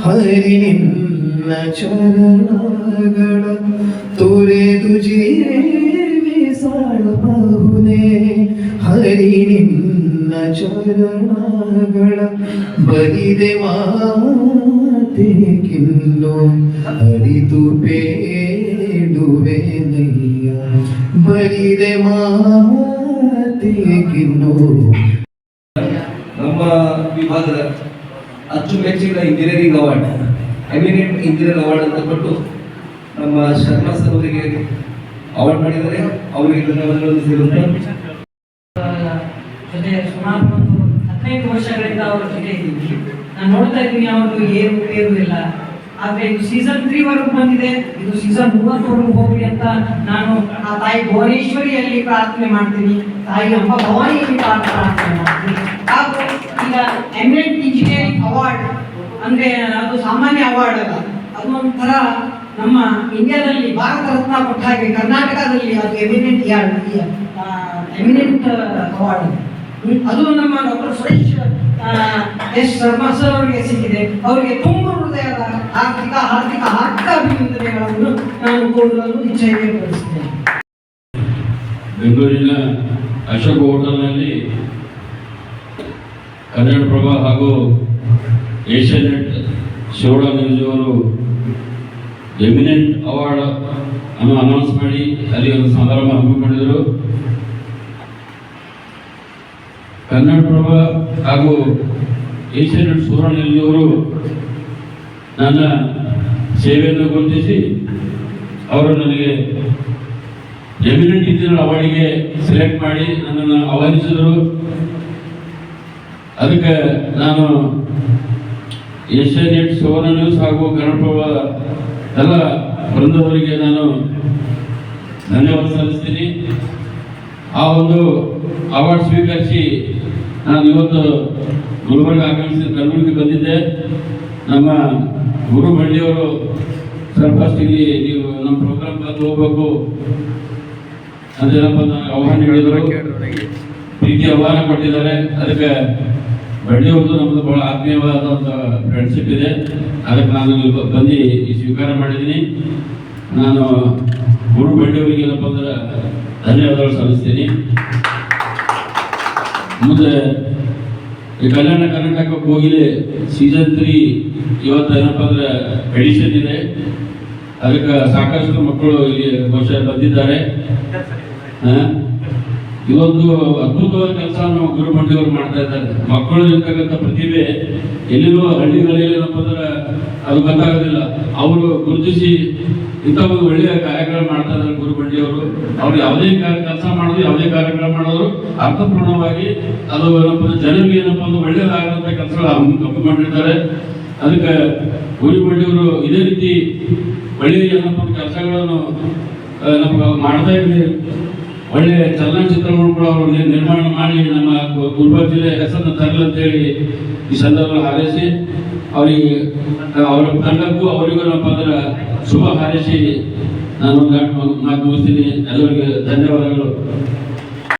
ಹರಿ ನಿನ್ನ ಚರಣಗಳ ತೊರೆದು ಜೀವಿಸಬಹುದೇ ಹರಿ ನಿನ್ನ ಚರಣಗಳ ಬರಿದೆ ಮಾತೆಗಿನ್ನು ಹರಿದು ಬೇಡುವೆ ನಯ್ಯ ಬರಿದೆ ಮಾತೆಗಿನ್ನು ನಮ್ಮ ವಿಭಾಗದ ಅಚ್ಚುಮೆಚ್ಚಿನ engineering award. Eminent engineer award ಅಂತ ಕೊಟ್ಟು ನಮ್ಮ ಶರ್ಮಾ ಸರ್ ಅವರಿಗೆ ಅವಾರ್ಡ್ ಮಾಡಿದ್ದಾರೆ. ಅವರಿಗೆ ಧನ್ಯವಾದಗಳನ್ನು ಒಂದು ಹದಿನೈದು ವರ್ಷಗಳಿಂದ ಅವರ ಜೊತೆ ನಾನು ನೋಡ್ತಾ ಇದ್ದೀನಿ ಅವರು ಏನು ಏನು ಇಲ್ಲ. ಆದ್ರೆ ಇದು ಸೀಸನ್ ತ್ರೀ ವರೆಗೂ ಬಂದಿದೆ. ಇದು ಸೀಸನ್ ಮೂವತ್ತವರೆಗೂ ಹೋಗ್ಲಿ ಅಂತ ನಾನು ಆ ತಾಯಿ ಭುವನೇಶ್ವರಿಯಲ್ಲಿ ಪ್ರಾರ್ಥನೆ ಮಾಡ್ತೀನಿ. ತಾಯಿ ಅಮ್ಮ ಭವಾನಿಯಲ್ಲಿ ಪ್ರಾರ್ಥನೆ ಮಾಡ್ತೀನಿ. ಹಾಗೂ ಈಗ ಇಂಜಿನಿಯರಿಂಗ್ ಅವಾರ್ಡ್. ಅಂದ್ರೆ ಅದು ಸಾಮಾನ್ಯ ಅವಾರ್ಡ್ ಅಲ್ಲ. ಅದು ಒಂಥರ ನಮ್ಮ ಇಂಡಿಯಾದಲ್ಲಿ ಭಾರತ ರತ್ನ ಕೊಟ್ಟ ಹಾಗೆ ಕರ್ನಾಟಕದಲ್ಲಿ ಅದು ಎಮಿನೆಂಟ್ ಯಾರ್ಡ್ ಎಮಿನೆಂಟ್ ಅವಾರ್ಡ್. ಅದು ನಮ್ಮ doctor Suresh S Sharma sir ಅವರಿಗೆ ಸಿಕ್ಕಿದೆ. ಅವರಿಗೆ ತುಂಬ ಹೃದಯದ ಆರ್ಥಿಕ ಆರ್ಥಿಕ ಆರ್ಥಿಕ ಅಭಿನಂದನೆಗಳನ್ನು ನಾನು ಕೋರಲು ಇಚ್ಛೆಗೆ ಬೆಂಗಳೂರಿನ ಅಶೋಕ್ ಹೋಟೆಲ್ನಲ್ಲಿ ಕನ್ನಡಪ್ರಭ ಹಾಗೂ ಏಷ್ಯಾನೆಟ್ ಶಿವಳ ನ್ಯೂಸ್ ಅವರು ಎಮಿನೆಂಟ್ ಅವಾರ್ಡ್ ಅನ್ನು ಅನೌನ್ಸ್ ಮಾಡಿ, ಅಲ್ಲಿ ಒಂದು ಸಮಾರಂಭ ಹಮ್ಮಿಕೊಂಡಿದ್ದರು. ಕನ್ನಡಪ್ರಭ ಹಾಗೂ ಏಷ್ಯಾನೆಟ್ ಸುವರ್ಣ ನ್ಯೂಸ್ ಅವರು ನನ್ನ ಸೇವೆಯನ್ನು ಗುರುತಿಸಿ, ಅವರು ನನಗೆ ಎಮಿನೆಂಟ್ ಇಂಜಿನಿಯರ್ ಅವಾರ್ಡಿಗೆ ಸೆಲೆಕ್ಟ್ ಮಾಡಿ ನನ್ನನ್ನು ಆಹ್ವಾನಿಸಿದರು. ಅದಕ್ಕೆ ನಾನು ಏಷ್ಯಾನೆಟ್ ಸುವರ್ಣ ನ್ಯೂಸ್ ಹಾಗೂ ಕನ್ನಡಪ್ರಭ ಎಲ್ಲ ಬಂಧುವರಿಗೆ ನಾನು ಧನ್ಯವಾದ ಸಲ್ಲಿಸ್ತೀನಿ. ಆ ಒಂದು ಅವಾರ್ಡ್ ಸ್ವೀಕರಿಸಿ ನಾನು ಇವತ್ತು ಗುಲ್ಬರ್ಗ ಆಗಮಿಸಿ ಕಲಬುರಗಿ ಬಂದಿದ್ದೆ. ನಮ್ಮ ಗುರು ಬಳ್ಳಿಯವರು ಸರ್ ಫಸ್ಟ್ ಇಲ್ಲಿ ನೀವು ನಮ್ಮ ಪ್ರೋಗ್ರಾಮ್ ಬಂದು ಹೋಗ್ಬೇಕು. ಅದೇನಪ್ಪ ನಾನು ಆಹ್ವಾನ ಹೇಳಿದರು ಪ್ರೀತಿ ಆಹ್ವಾನ ಕೊಟ್ಟಿದ್ದಾರೆ. ಅದಕ್ಕೆ ಬಳ್ಳಿಯವ್ರದ್ದು ನಮ್ಮದು ಬಹಳ ಆತ್ಮೀಯವಾದ ಒಂದು ಫ್ರೆಂಡ್ಶಿಪ್ ಇದೆ. ಅದಕ್ಕೆ ನಾನು ಬಂದು ಈ ಸ್ವೀಕಾರ ಮಾಡಿದ್ದೀನಿ. ನಾನು ಗುರು ಬಳ್ಳಿಯವರಿಗೆ ಏನಪ್ಪ ಅಂದ್ರೆ ಧನ್ಯವಾದಗಳು ಸಲ್ಲಿಸ್ತೀನಿ. ಮುಂದೆ ಈ ಕಲ್ಯಾಣ ಕರ್ನಾಟಕಕ್ಕೆ ಹೋಗಿದೆ ಸೀಸನ್ ತ್ರೀ ಇವತ್ತು ಏನಪ್ಪ ಅಂದ್ರೆ ಎಡಿಷನ್ ಇದೆ. ಅದಕ್ಕೆ ಸಾಕಷ್ಟು ಮಕ್ಕಳು ಇಲ್ಲಿ ಬಹುಶಃ ಬಂದಿದ್ದಾರೆ. ಇದೊಂದು ಅದ್ಭುತವಾದ ಕೆಲಸ ಕೆಲಸವನ್ನು ಗುರುಮಂಡಿಯವರು ಮಾಡ್ತಾ ಇದ್ದಾರೆ. ಮಕ್ಕಳು ಇರ್ತಕ್ಕಂಥ ಪ್ರತಿಭೆ ಎಲ್ಲಿರೋ ಹಳ್ಳಿಗಳಲ್ಲಿ ಏನಪ್ಪ ಅಂದ್ರೆ ಅದು ಗೊತ್ತಾಗೋದಿಲ್ಲ. ಅವರು ಗುರುತಿಸಿ ಇಂಥ ಒಂದು ಒಳ್ಳೆಯ ಕಾರ್ಯಕ್ರಮ ಮಾಡ್ತಾ ಇದ್ದಾರೆ ಗುರುಬಂಡಿಯವರು ಅವ್ರು ಯಾವುದೇ ಕೆಲಸ ಮಾಡೋದು, ಯಾವುದೇ ಕಾರ್ಯಕ್ರಮ ಮಾಡೋದು ಅರ್ಥಪೂರ್ಣವಾಗಿ ಅದು ಏನಪ್ಪ ಅಂದ್ರೆ ಜನರಿಗೆ ಏನಪ್ಪ ಅಂದ್ರೆ ಒಳ್ಳೆಯದಾಗುವಂಥ ಕೆಲಸಗಳು ಹಮ್ಮಿಕೊಂಡಿರ್ತಾರೆ ಅದಕ್ಕೆ ಗುರುಬಂಡಿಯವರು ಇದೇ ರೀತಿ ಒಳ್ಳೆಯ ಏನಪ್ಪ ಕೆಲಸಗಳನ್ನು ನಮ್ಗೆ ಮಾಡ್ತಾ ಇದ್ವಿ ಒಳ್ಳೆ ಚಲನಚಿತ್ರಗಳು ಕೂಡ ಅವರು ನಿರ್ಮಾಣ ಮಾಡಿ ನಮ್ಮ ಗುಲ್ಬರ್ಗ ಜಿಲ್ಲೆ ಹೆಸರನ್ನು ತರಲಿ ಅಂತೇಳಿ ಈ ಸಂದರ್ಭದಲ್ಲಿ ಹಾರೈಸಿ, ಅವರಿಗೆ, ಅವರ ತಂಡಕ್ಕೂ ಅವರಿಗೂ ನಮ್ಮ ಅಂದ್ರೆ ಶುಭ ಹಾರೈಸಿ ನಾನು ಮಾತು ಮುಗಿಸ್ತೀನಿ. ಎಲ್ಲರಿಗೆ ಧನ್ಯವಾದಗಳು.